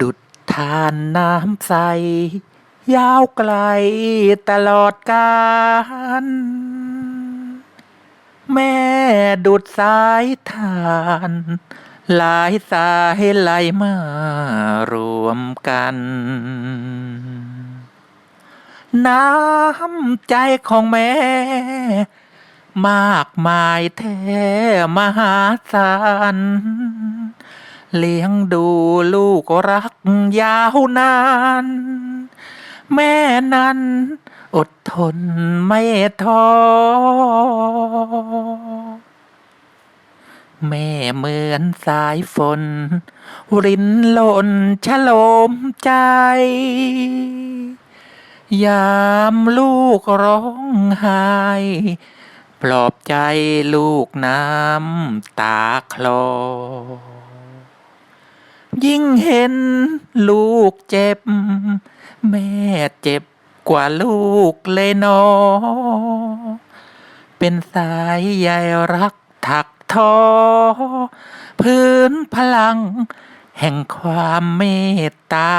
ดุดทานน้ำใส ยาวไกลตลอดกาลแม่ดุดสายทาน หลายสายไหลมารวมกัน น้ำใจของแม่ มากมายแท้มหาศาล เลี้ยงดูลูกรักยาวนาน แม่นั้นอดทนไม่ท้อแม่เหมือนสายฝน รินหล่นฉลมใจ ยามลูกร้องไห้ ปลอบใจลูกน้ำตาคลอ ยิ่งเห็น ลูกเจ็บ แม่เจ็บกว่าลูกเลยนอ เป็นสายใยรักถักทอ พื้นพลัง แห่งความเมตตา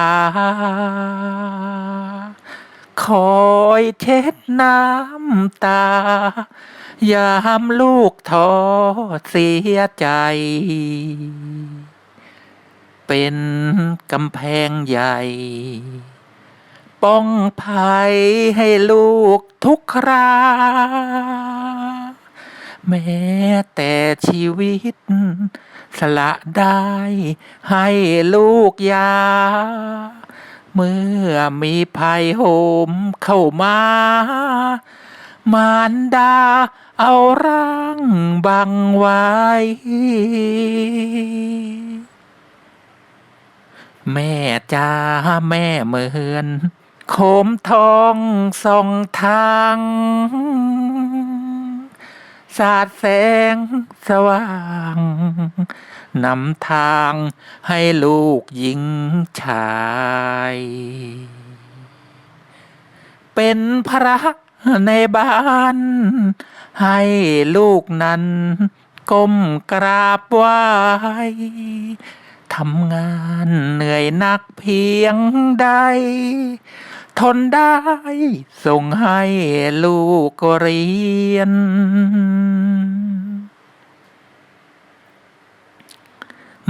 คอยเช็ดน้ำตา ยามลูกท้อเสียใจ เป็นกำแพงใหญ่ ป้องภัยให้ลูกทุกครา แม้แต่ชีวิต สละได้ให้ลูกยา เมื่อมีภัยโหมเข้ามามารดาเอาร่างบังไว้ แม่จ้าแม่เหมือนโคมทองส่องทางสาดแสงสว่างนำทางให้ลูกหญิงชาย เป็นพระในบ้าน ให้ลูกนั้นก้มกราบไหว้ ทำงานเหนื่อยหนักเพียงใด ทนได้ ส่งให้ลูกเรียน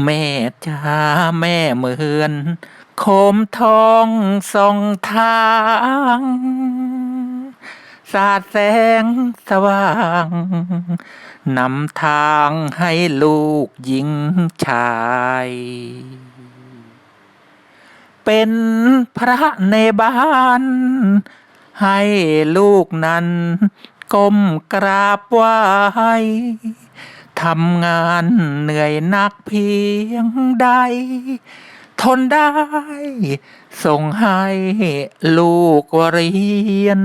แม่จ้าแม่เหมือนโคมทองส่องทาง สาดแสงสว่าง นำทางให้ลูกหญิงชาย เป็นพระในบ้าน ให้ลูกนั้นก้มกราบไหว้ทำงานเหนื่อยนักเพียงใด ทนได้ ส่งให้ลูกเรียน